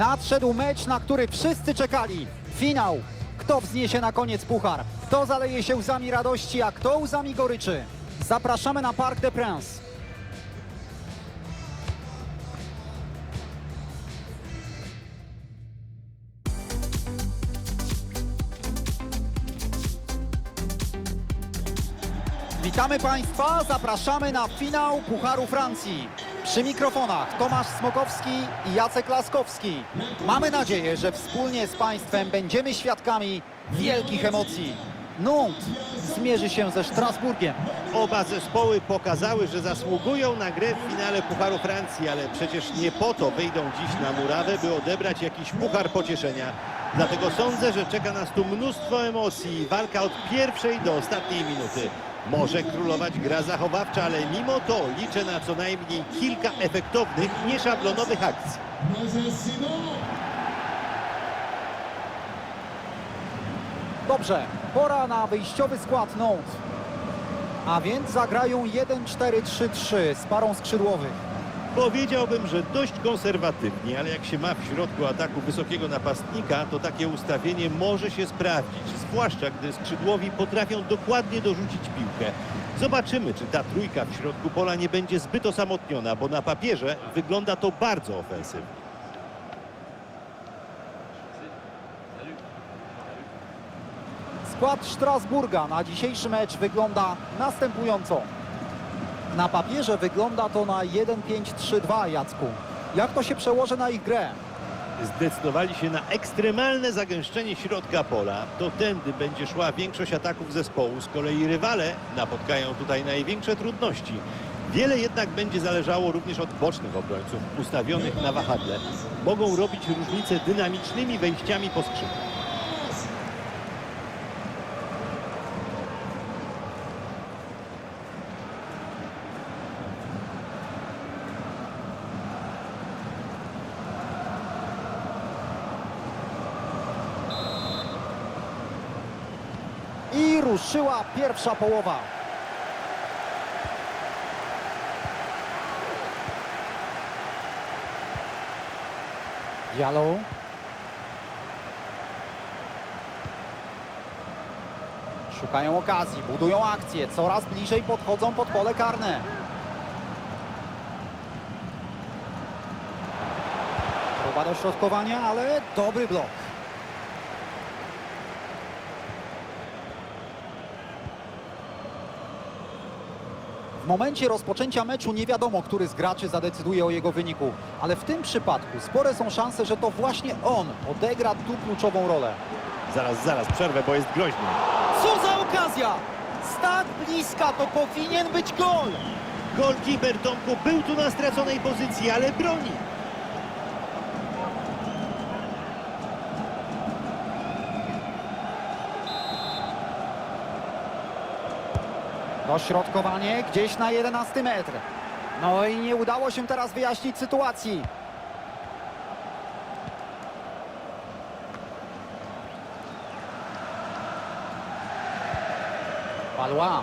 Nadszedł mecz, na który wszyscy czekali. Finał. Kto wzniesie na koniec puchar? Kto zaleje się łzami radości, a kto łzami goryczy? Zapraszamy na Parc des Princes. Witamy Państwa, zapraszamy na finał Pucharu Francji. Przy mikrofonach Tomasz Smokowski i Jacek Laskowski. Mamy nadzieję, że wspólnie z Państwem będziemy świadkami wielkich emocji. Nantes zmierzy się ze Strasburgiem. Oba zespoły pokazały, że zasługują na grę w finale Pucharu Francji, ale przecież nie po to wyjdą dziś na murawę, by odebrać jakiś puchar pocieszenia. Dlatego sądzę, że czeka nas tu mnóstwo emocji walka od pierwszej do ostatniej minuty. Może królować gra zachowawcza, ale mimo to liczę na co najmniej kilka efektownych, nieszablonowych akcji. Dobrze, pora na wyjściowy skład. A więc zagrają 1-4-3-3 z parą skrzydłowych. Powiedziałbym, że dość konserwatywnie, ale jak się ma w środku ataku wysokiego napastnika, to takie ustawienie może się sprawdzić, zwłaszcza gdy skrzydłowi potrafią dokładnie dorzucić piłkę. Zobaczymy, czy ta trójka w środku pola nie będzie zbyt osamotniona, bo na papierze wygląda to bardzo ofensywnie. Skład Strasburga na dzisiejszy mecz wygląda następująco. Na papierze wygląda to na 1-5-3-2, Jacku. Jak to się przełoży na ich grę? Zdecydowali się na ekstremalne zagęszczenie środka pola. To tędy będzie szła większość ataków zespołu. Z kolei rywale napotkają tutaj największe trudności. Wiele jednak będzie zależało również od bocznych obrońców ustawionych na wahadle. Mogą robić różnicę dynamicznymi wejściami po skrzydłach. I ruszyła pierwsza połowa. Diallo. Szukają okazji, budują akcję, coraz bliżej podchodzą pod pole karne. Próba dośrodkowania, ale dobry blok. W momencie rozpoczęcia meczu nie wiadomo, który z graczy zadecyduje o jego wyniku, ale w tym przypadku spore są szanse, że to właśnie on odegra tu kluczową rolę. Zaraz, zaraz, przerwę, bo jest groźny. Co za okazja! Z tak bliska to powinien być gol! Golkiper Tomku był tu na straconej pozycji, ale broni. Dośrodkowanie gdzieś na 11 metr. No i nie udało się teraz wyjaśnić sytuacji. Palła.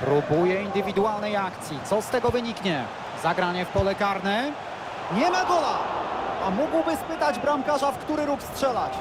Próbuje indywidualnej akcji. Co z tego wyniknie? Zagranie w pole karne. Nie ma gola! A mógłby spytać bramkarza, w który róg strzelać.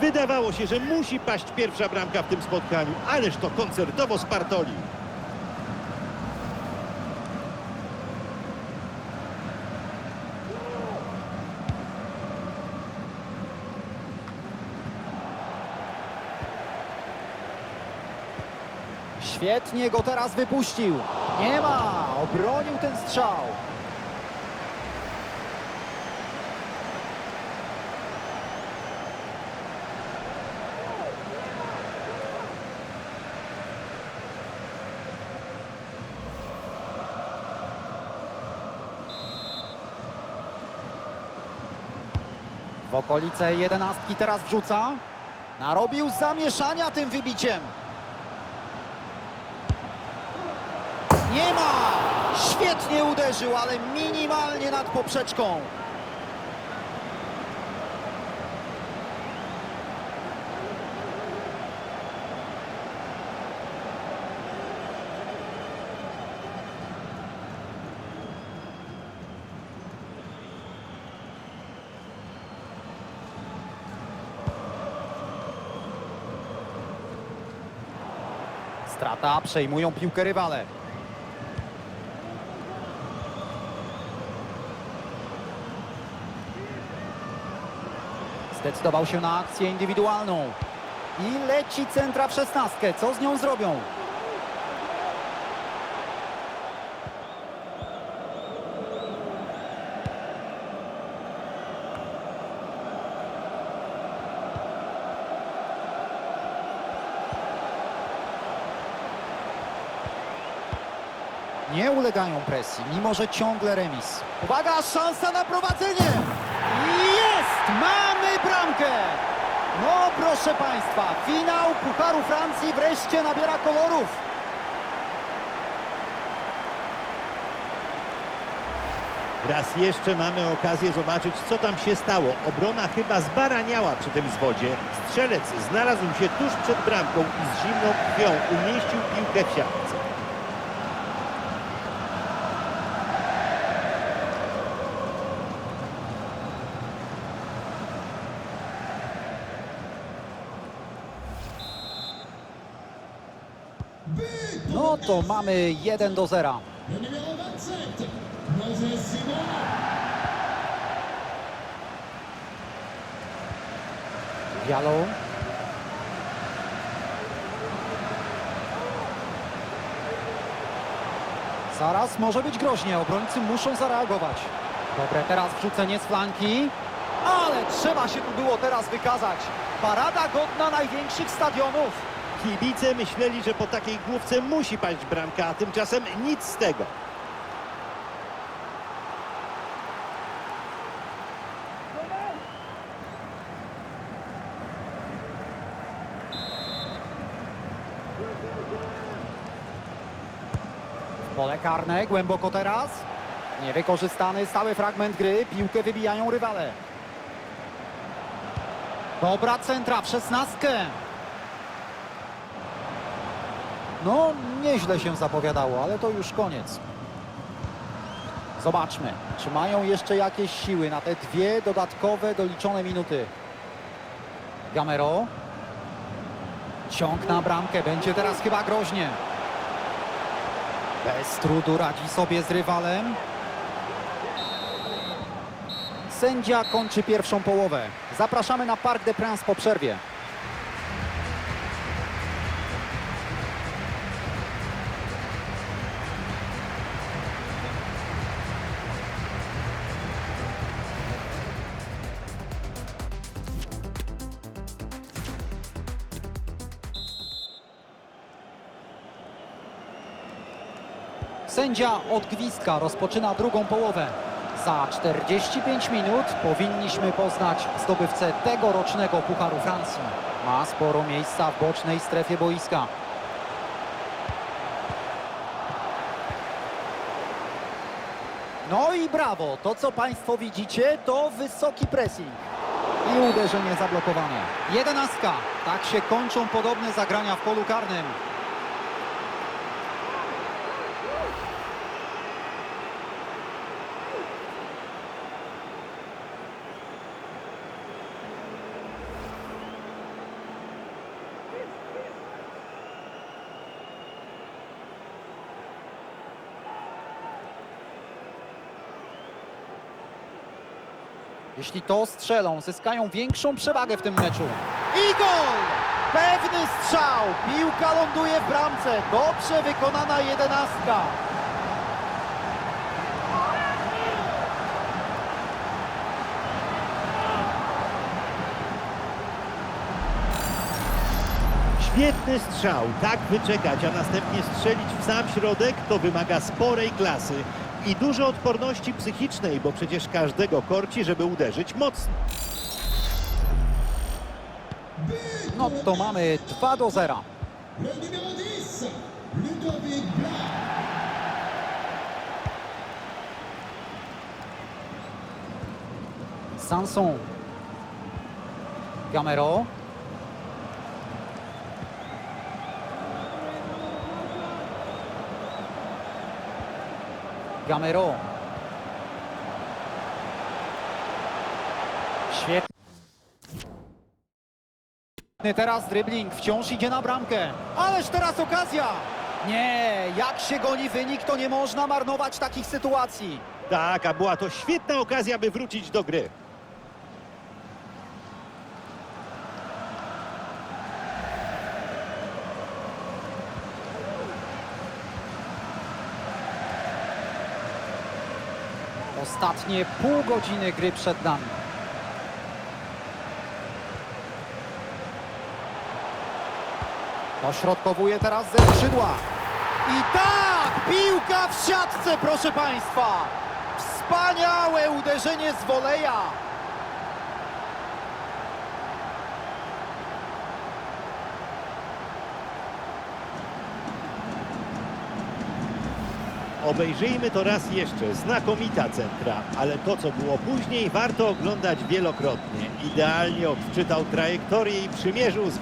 Wydawało się, że musi paść pierwsza bramka w tym spotkaniu, ależ to koncertowo Spartoli. Świetnie go teraz wypuścił. Nie ma! Obronił ten strzał. W okolice jedenastki teraz wrzuca. Narobił zamieszania tym wybiciem. Nie ma! Świetnie uderzył, ale minimalnie nad poprzeczką. Strata, przejmują piłkę rywale. Zdecydował się na akcję indywidualną. I leci centra w szesnastkę. Co z nią zrobią? Nie ulegają presji, mimo że ciągle remis. Uwaga, szansa na prowadzenie! Jest! Mamy bramkę! No proszę Państwa, finał Pucharu Francji wreszcie nabiera kolorów. Raz jeszcze mamy okazję zobaczyć, co tam się stało. Obrona chyba zbaraniała przy tym zwodzie. Strzelec znalazł się tuż przed bramką i z zimną krwią umieścił piłkę w siatce. No to mamy 1 do 0. Le numéro 27, Moses Simon. Diallo. Zaraz może być groźnie, obrońcy muszą zareagować. Dobre, teraz wrzucenie z flanki. Ale trzeba się tu było teraz wykazać. Parada godna największych stadionów. Kibice myśleli, że po takiej główce musi paść bramka, a tymczasem nic z tego. Pole karne, głęboko teraz. Niewykorzystany stały fragment gry, piłkę wybijają rywale. Dobra centra w szesnastkę. No, nieźle się zapowiadało, ale to już koniec. Zobaczmy, czy mają jeszcze jakieś siły na te dwie dodatkowe doliczone minuty. Gamero. Ciąg na bramkę, będzie teraz chyba groźnie. Bez trudu radzi sobie z rywalem. Sędzia kończy pierwszą połowę. Zapraszamy na Parc des Princes po przerwie. Sędzia od gwizdka rozpoczyna drugą połowę. Za 45 minut powinniśmy poznać zdobywcę tegorocznego Pucharu Francji. Ma sporo miejsca w bocznej strefie boiska. No i brawo, to co Państwo widzicie to wysoki pressing. I uderzenie zablokowane. Jedenastka. Tak się kończą podobne zagrania w polu karnym. Jeśli to strzelą, zyskają większą przewagę w tym meczu. I gol! Pewny strzał! Piłka ląduje w bramce. Dobrze wykonana jedenastka. Świetny strzał, tak wyczekać, a następnie strzelić w sam środek to wymaga sporej klasy i dużo odporności psychicznej, bo przecież każdego korci, żeby uderzyć mocno. No to mamy 2 do 0. Le numéro 10, Ludovic Blanc. Sanson. Gamero. Gamero. Świetny teraz dribbling, wciąż idzie na bramkę. Ależ teraz okazja! Nie, jak się goni wynik, to nie można marnować takich sytuacji. Tak, a była to świetna okazja, by wrócić do gry. Ostatnie pół godziny gry przed nami. Dośrodkowuje teraz ze skrzydła. I tak! Piłka w siatce, proszę Państwa! Wspaniałe uderzenie z woleja! Obejrzyjmy to raz jeszcze. Znakomita centra, ale to, co było później, warto oglądać wielokrotnie. Idealnie odczytał trajektorię i przymierzył z.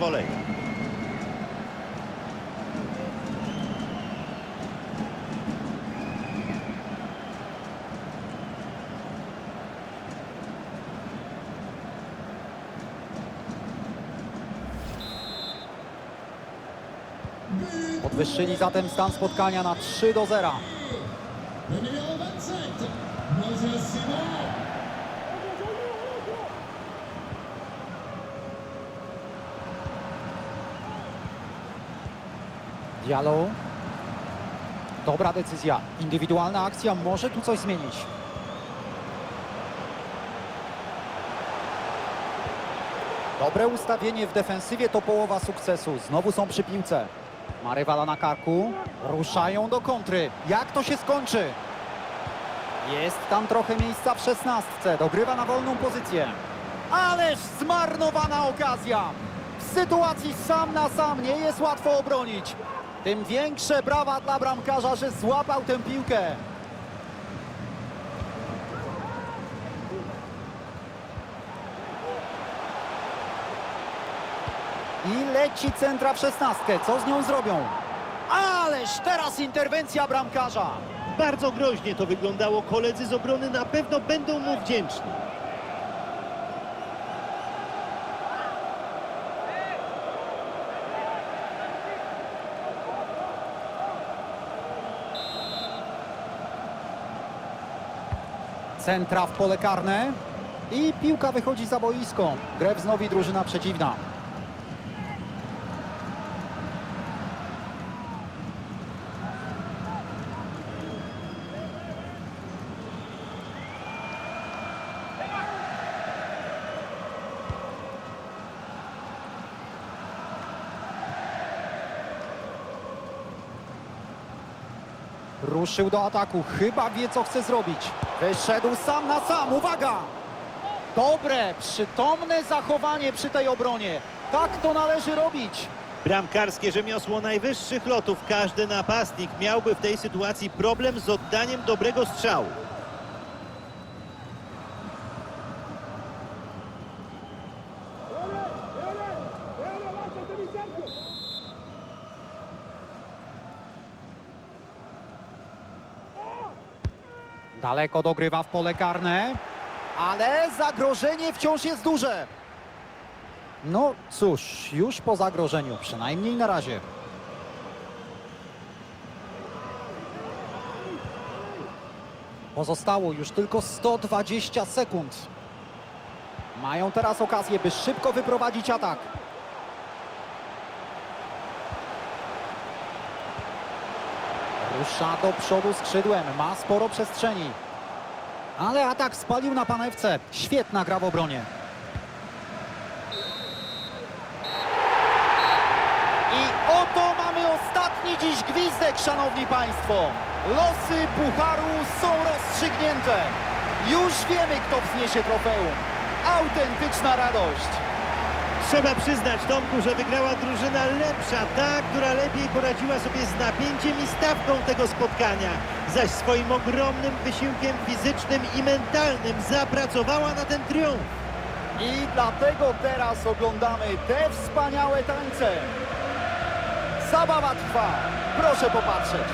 Podwyższyli zatem stan spotkania na 3 do 0. Diallo. Dobra decyzja. Indywidualna akcja może tu coś zmienić. Dobre ustawienie w defensywie to połowa sukcesu. Znowu są przy piłce. Ma rywala na karku. Ruszają do kontry. Jak to się skończy? Jest tam trochę miejsca w szesnastce. Dogrywa na wolną pozycję. Ależ zmarnowana okazja! W sytuacji sam na sam nie jest łatwo obronić. Tym większe brawa dla bramkarza, że złapał tę piłkę. I leci centra w szesnastkę. Co z nią zrobią? Ależ teraz interwencja bramkarza. Bardzo groźnie to wyglądało. Koledzy z obrony na pewno będą mu wdzięczni. Centra w pole karne. I piłka wychodzi za boisko. Grę wznowi drużyna przeciwna. Ruszył do ataku. Chyba wie, co chce zrobić. Wyszedł sam na sam. Uwaga! Dobre, przytomne zachowanie przy tej obronie. Tak to należy robić. Bramkarskie rzemiosło najwyższych lotów. Każdy napastnik miałby w tej sytuacji problem z oddaniem dobrego strzału. Daleko dogrywa w pole karne, ale zagrożenie wciąż jest duże. No cóż, już po zagrożeniu, przynajmniej na razie. Pozostało już tylko 120 sekund. Mają teraz okazję, by szybko wyprowadzić atak. Rusza do przodu skrzydłem, ma sporo przestrzeni. Ale atak spalił na panewce. Świetna gra w obronie. I oto mamy ostatni dziś gwizdek, szanowni państwo. Losy Pucharu są rozstrzygnięte. Już wiemy, kto wzniesie trofeum. Autentyczna radość. Trzeba przyznać Tomku, że wygrała drużyna lepsza, ta, która lepiej poradziła sobie z napięciem i stawką tego spotkania, zaś swoim ogromnym wysiłkiem fizycznym i mentalnym zapracowała na ten triumf. I dlatego teraz oglądamy te wspaniałe tańce. Zabawa trwa. Proszę popatrzeć.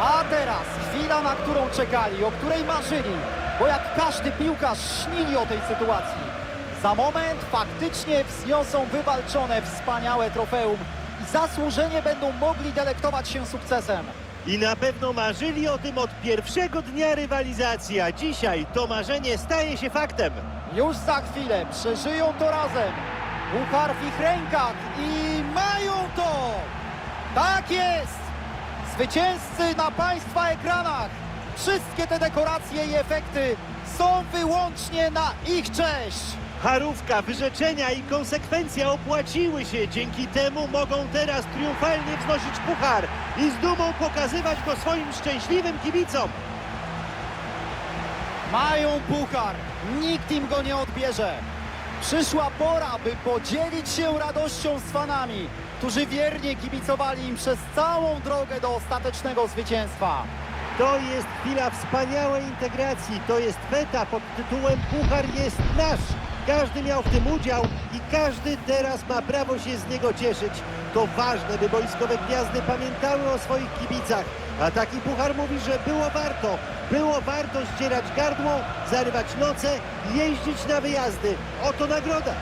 A teraz chwila, na którą czekali, o której marzyli. Bo jak każdy piłkarz śnili o tej sytuacji. Za moment faktycznie wzniosą wywalczone wspaniałe trofeum i zasłużenie będą mogli delektować się sukcesem. I na pewno marzyli o tym od pierwszego dnia rywalizacji, a dzisiaj to marzenie staje się faktem. Już za chwilę przeżyją to razem. Puchar w ich rękach i mają to! Tak jest! Zwycięzcy na Państwa ekranach! Wszystkie te dekoracje i efekty są wyłącznie na ich cześć! Charówka, wyrzeczenia i konsekwencja opłaciły się. Dzięki temu mogą teraz triumfalnie wznosić puchar i z dumą pokazywać go swoim szczęśliwym kibicom. Mają puchar, nikt im go nie odbierze. Przyszła pora, by podzielić się radością z fanami, którzy wiernie kibicowali im przez całą drogę do ostatecznego zwycięstwa. To jest chwila wspaniałej integracji. To jest meta pod tytułem Puchar jest nasz. Każdy miał w tym udział i każdy teraz ma prawo się z niego cieszyć. To ważne, by boiskowe gwiazdy pamiętały o swoich kibicach. A taki puchar mówi, że było warto. Było warto ścierać gardło, zarywać noce, jeździć na wyjazdy. Oto nagroda.